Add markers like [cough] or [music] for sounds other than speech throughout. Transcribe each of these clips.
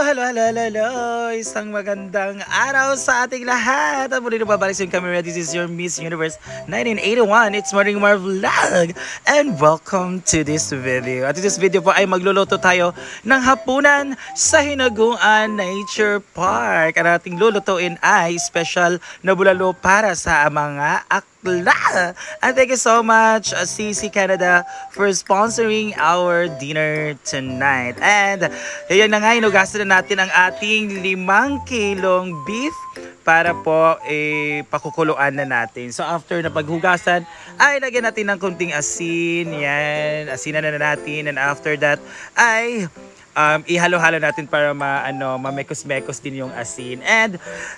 Hello, hello, hello, hello. Isang magandang araw sa ating lahat. At muli na babalik sa camera. This is your Miss Universe 1981. It's Morning Mar Vlog. And welcome to this video. At this video po ay magluluto tayo ng hapunan sa Hinaguan Nature Park. Ang ating lulutuin ay special na bulalo para sa mga akla. And thank you so much, uh, CC Canada, for sponsoring our dinner tonight. And yun na nga, inugasan na natin ang ating limang kilong beef para po eh, pakukuluan na natin. So after na paghugasan, ay lagyan natin ng kunting asin. Yan, asinan na natin. And after that, ay um, ihalo-halo natin para ma, ano, mamekos-mekos din yung asin. And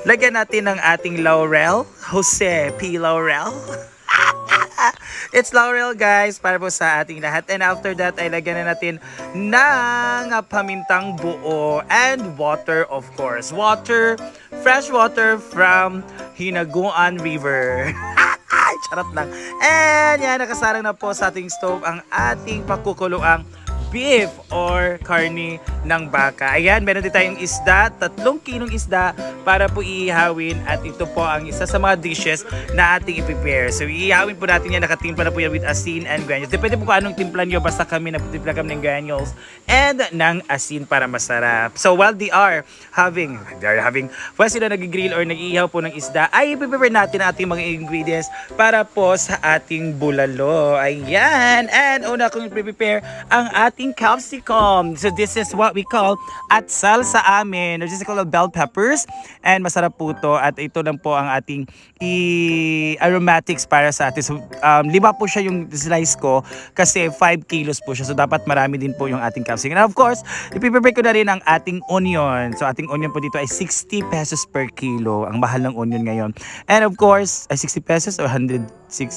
lagyan natin ng ating laurel, Jose P. Laurel. [laughs] It's Laurel guys para po sa ating lahat. And after that ay lagyan na natin ng pamintang buo and water of course. Water, fresh water from Hinaguan River. [laughs] Charot lang. And yan, nakasarang na po sa ating stove ang ating pakukuluang beef or karni ng baka. Ayan, meron din tayong isda, tatlong kilong isda para po iihawin at ito po ang isa sa mga dishes na ating i-prepare. So iihawin po natin yan, nakatimpla na po yan with asin and granules. Depende po kung anong timpla nyo, basta kami nagtimpla kami ng granules and ng asin para masarap. So while they are having, they are having, while sila nag-grill or nag-iihaw po ng isda, ay i-prepare natin ating mga ingredients para po sa ating bulalo. Ayan! And una kong i-prepare ang ating capsicum. So this is what we call atsal sa amin. Or is called bell peppers. And masarap po to. At ito lang po ang ating i-aromatics para sa atin. So um, lima po siya yung slice ko kasi 5 kilos po siya. So dapat marami din po yung ating capsicum. And of course, ipiprepare ko na rin ang ating onion. So ating onion po dito ay 60 pesos per kilo. Ang mahal ng onion ngayon. And of course, ay 60 pesos or 106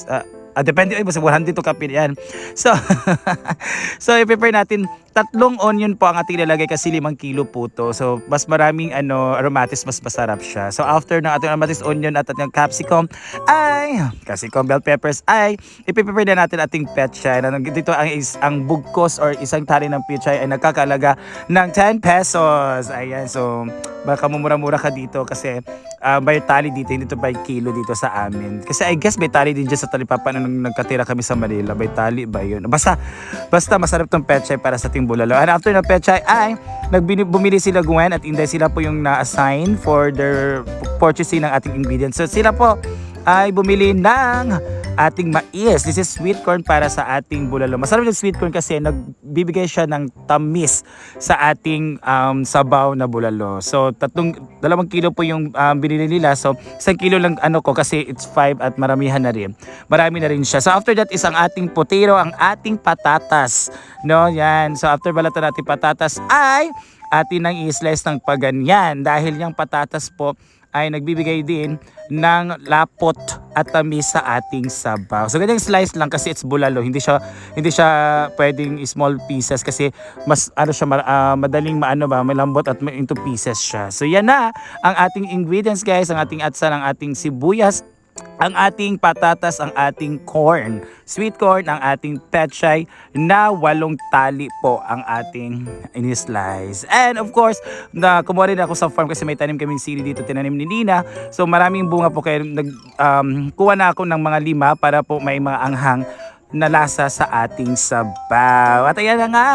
uh, Ah, depende, ay, basta 100 to kapit yan. So, [laughs] so i-prepare natin, tatlong onion po ang ating ilalagay kasi 5 kilo po to. So, mas maraming ano, aromatics, mas masarap siya. So, after ng ating aromatics onion at ating capsicum, ay, capsicum, bell peppers, ay, i-prepare na natin ating petchay. Dito ang, is, ang bugkos or isang tali ng petchay ay nagkakalaga ng 10 pesos. Ayan, so, baka mumura-mura ka dito kasi uh, may tali dito, hindi to by kilo dito sa amin. Kasi I guess may tali din dyan sa talipapa na nung nagkatira kami sa Manila. May tali ba yun? Basta, basta masarap tong pechay para sa ating bulalo. And after ng pechay ay, nagbini, bumili sila Gwen at Inday sila po yung na-assign for their purchasing ng ating ingredients. So sila po ay bumili ng ating mais. This is sweet corn para sa ating bulalo. Masarap yung sweet corn kasi nagbibigay siya ng tamis sa ating um, sabaw na bulalo. So, tatlong, dalawang kilo po yung um, binili nila. So, isang kilo lang ano ko kasi it's five at maramihan na rin. Marami na rin siya. So, after that is ang ating potato, ang ating patatas. No, yan. So, after balatan natin patatas ay atin nang i-slice ng paganyan dahil yung patatas po ay nagbibigay din ng lapot at tamis sa ating sabaw. So ganyang slice lang kasi it's bulalo, hindi siya hindi siya pwedeng small pieces kasi mas ano siya uh, madaling maano ba, malambot at into pieces siya. So yan na ang ating ingredients guys, ang ating atsa ng ating sibuyas, ang ating patatas, ang ating corn, sweet corn, ang ating petchay na walong tali po ang ating in-slice. And of course, na kumuha rin ako sa farm kasi may tanim kaming sili dito, tinanim ni Nina. So maraming bunga po kaya nag, um, kuha na ako ng mga lima para po may mga anghang na lasa sa ating sabaw. At ayan na nga,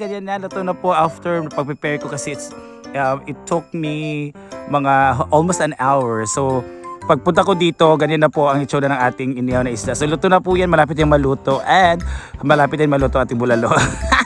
ganyan na, luto na po after pag-prepare ko kasi it's, uh, it took me mga almost an hour. So, pagpunta ko dito, ganyan na po ang itsura ng ating inihaw na isda. So luto na po yan, malapit yung maluto and malapit din maluto ating bulalo.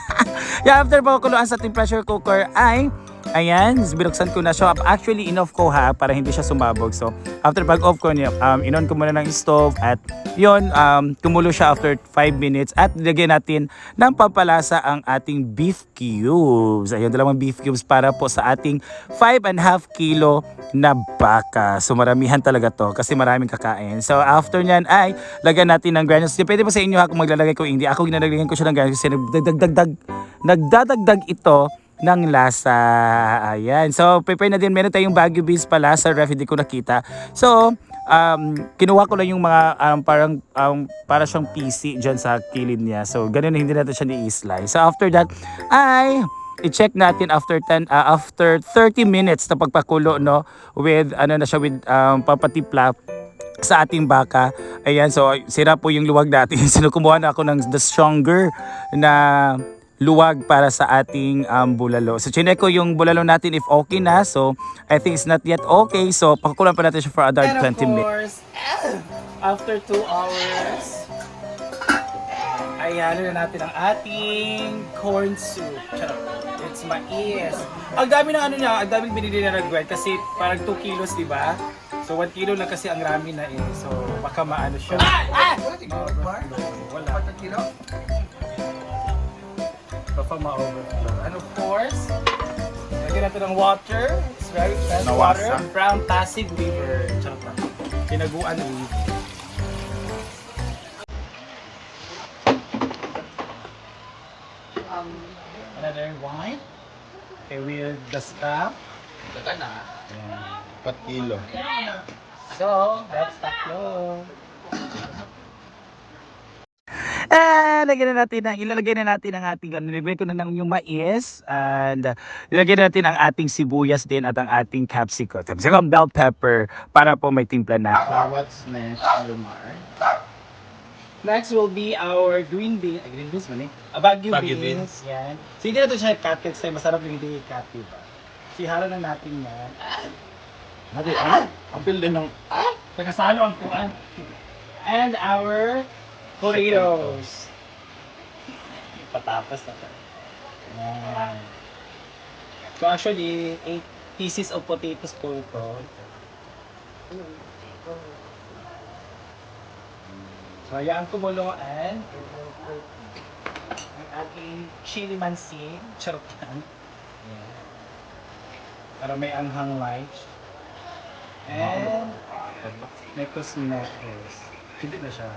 [laughs] yeah, after po kuluan sa ating pressure cooker ay Ayan, binuksan ko na siya. Actually, in-off ko ha, para hindi siya sumabog. So, after pag-off ko um, in-on ko muna ng stove at yon um, kumulo siya after 5 minutes at lagyan natin ng pampalasa ang ating beef cubes. Ayun, dalawang beef cubes para po sa ating 5 and half kilo na baka. So, maramihan talaga to kasi maraming kakain. So, after nyan ay lagyan natin ng granules. Depende po sa inyo ha kung maglalagay ko hindi. Ako ginalagyan ko siya ng granules kasi nagdagdag, nagdadagdag ito ng lasa. Ayan. So, prepare na din. Meron tayong Baguio beans pala sa ref. Hindi ko nakita. So, um, kinuha ko lang yung mga um, parang um, para siyang PC dyan sa kilid niya. So, ganun hindi natin siya ni-slice. So, after that, ay i-check natin after 10 ah, after 30 minutes na pagpakulo no with ano na siya with um, papatipla sa ating baka. Ayan, so sira po yung luwag natin. [laughs] So kumuha na ako ng the stronger na luwag para sa ating um, bulalo. So chinek ko yung bulalo natin if okay na. So I think it's not yet okay. So pakukulan pa natin siya for another 20 minutes. after 2 hours, ayan na natin ang ating corn soup. Charot. It's mais. Ang dami ng ano niya, ang daming binili na nag kasi parang 2 kilos, di ba? So 1 kilo lang kasi ang rami na eh. So baka maano siya. Ah! Wala. Baka ma-overflow. And of course, lagyan natin ng water. It's very fresh water. Brown Pasig River. Charot lang. Tinaguan River. Another wine. Okay, with the. Ayan. 4 kilo. So, that's tatlo. Ah, lagyan na natin ang ilalagay na natin ang ating ano, nilagay ko na ng yung mais and uh, ilagay na natin ang ating sibuyas din at ang ating capsicum. Capsicum bell pepper para po may timpla na. So, what's next, Lumar? Next will be our green bean, ah, green beans man eh. Ah, Baguio, Baguio beans. Yan. So hindi natin siya cut kasi masarap yung hindi cut, diba? Sihara na natin yan. Nabi, ano? Apil din ng... Nakasalo ang kuan. And our potatoes. Patapas na to. Yan. So actually, 8 pieces of potatoes po ito. So ayan kumulo and ang ating chili mansi. Charot yan. Yan. Para may anghang light. And may cosmetics. Hindi na siya.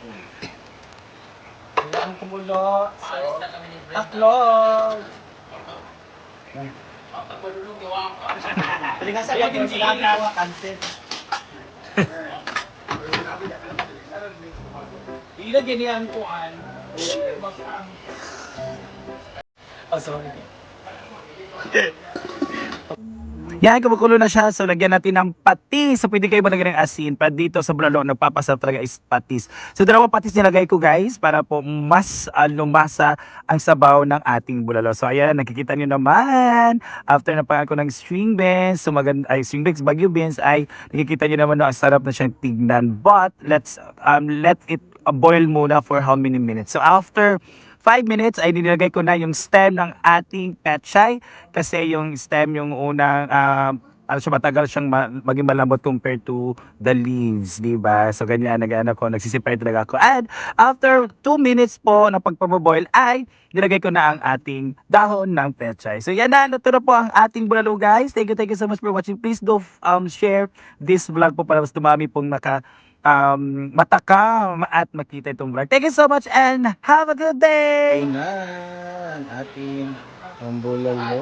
Ayan ang kumulo. So, taklog. Pwede ka sa pagin sila content. Ilagyan niya ang kuhan. Oh, sorry. [laughs] Yan, kumukulo na siya. So, lagyan natin ng patis. So, pwede kayo malagyan ng asin. Pa dito sa bulalo, nagpapasarap talaga is patis. So, dalawang patis nilagay ko, guys, para po mas uh, lumasa ang sabaw ng ating bulalo. So, ayan, nakikita nyo naman. After na ko ng string beans, so maganda, ay, string beans, bagyo beans, ay nakikita nyo naman no, ang sarap na siyang tignan. But, let's um, let it boil muna for how many minutes. So, after 5 minutes ay nilagay ko na yung stem ng ating petchay kasi yung stem yung unang uh, ano siya matagal siyang ma- maging malambot compared to the leaves, di ba? So ganyan nag ano ko, nagsisipay talaga ako. And after 2 minutes po na pagpapaboil ay nilagay ko na ang ating dahon ng petchay. So yan na, natuto na po ang ating bulalo guys. Thank you, thank you so much for watching. Please do um, share this vlog po para mas dumami pong naka um, mataka at makita itong vlog. Thank you so much and have a good day! Ito na ang ating pambulalo.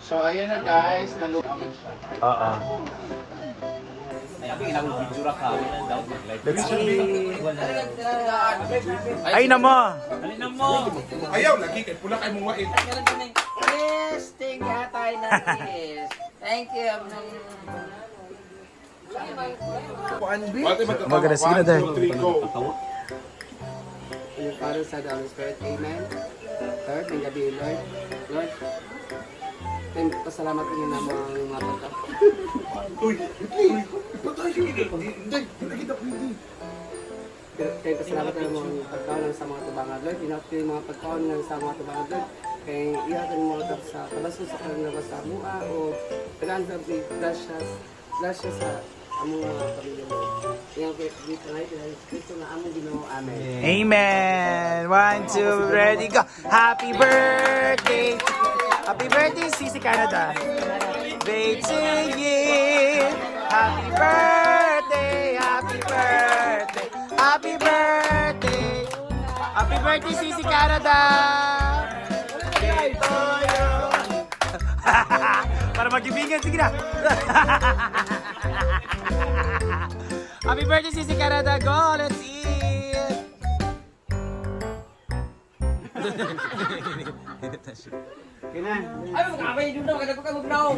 So, ayan na guys. Siya. Oo. Let's see. Ay na mo! Ayaw, lagi kay pula kay mong wait. Yes, thank you, Atay Nantis. Thank you. Pati Maganda, sige na, Day. 1, 2, 3, go. Yung Father, Son, and Holy Spirit. Amen. Third, may gabi, Lord. Lord, thank pasalamat ko na mga mga pagka. Uy, uy, patay yung ina. Hindi, hindi kita pwede. Kaya pasalamat na mga pagkaon sa mga tubangan, Lord. Inat ko yung mga pagkaon ng sa mga tubangan, Lord. Kaya iyakan mo mga tap sa kabaso sa kanila sa mua o tagaan sa gracias. Gracias sa among mga pamilya mo. Yung kaya dito na ito, Kristo na among ginoo. Amen. Amen! One, two, ready, go! Happy birthday! Happy birthday, Sisi Canada! To you! Happy birthday! Happy birthday! Happy birthday! Happy birthday, Sisi Canada! [laughs] Para mag-ibingan, sige na! [laughs] Happy birthday, Sisi Canada! Go, let's eat! [laughs] Ay, magkakabay din daw, kada ko ka magdaw.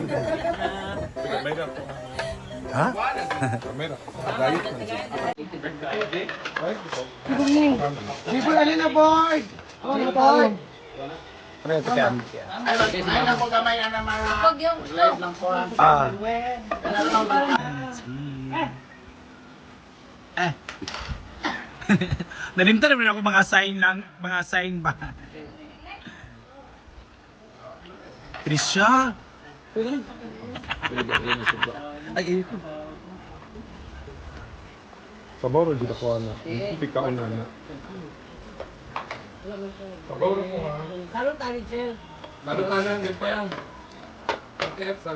Ha? Sipon, alin na, boy! Oh, ano boy? Ay, naku gamay na naman. Live lang po. ah. Ah. Eh. Nalimta naman ako mga sign lang, mga sign ba? Trisha! Ay, eh. Sabaw rin dito ko na. Pikaon na na. Sabaw rin ko ha. Karon tani, sir. Lalo ka na, hindi pa yan.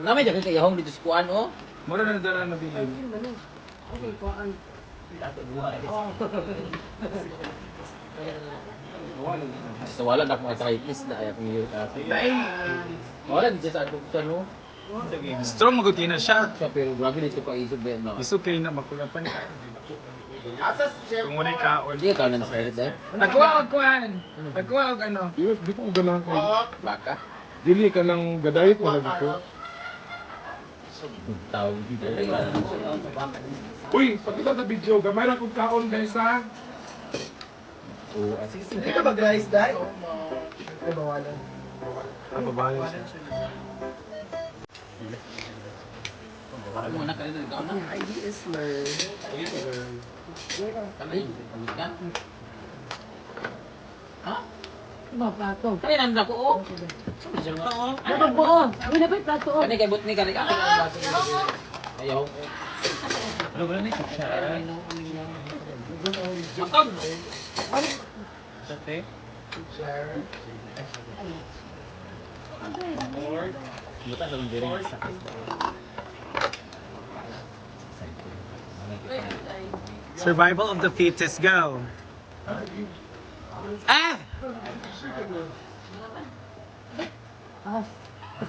Namay dagan kay hong dito sa kuan oh. Mura na dala na bilhin. Okay, kuhaan. [laughs] Sa wala na ako sa list na ay akong yun kasi. Wala dito sa ako sa no. Strong maguti na siya. Siya pero grabe dito pa isog ba no. It's okay na makulang pa niya. Asas, chef. Kung muna kaon. Hindi ka na sa eh. Nagkuha og kuhan. Nagkuha og ano. Yes, di ko ganahan ko. Baka. Dili ka ng gadayit mo lagi ko. Tao dito. Uy, pagkita sa video, gamay ra kong kaon guys ha. Oo, ah, sige sige. Ito ba guys, dahil? Ang babae. Ano na kanina ikaw na. ID is learn. Ka. Ha? Ba, plato. Kanina nanda ko oh. Ano ba po? Uy, napay plato. oh. Kanay kay but ni kanay ka. Ayaw. Ano ba ni? Matag. Buta sa diri sa Survival of the fittest, go. Ah! [laughs]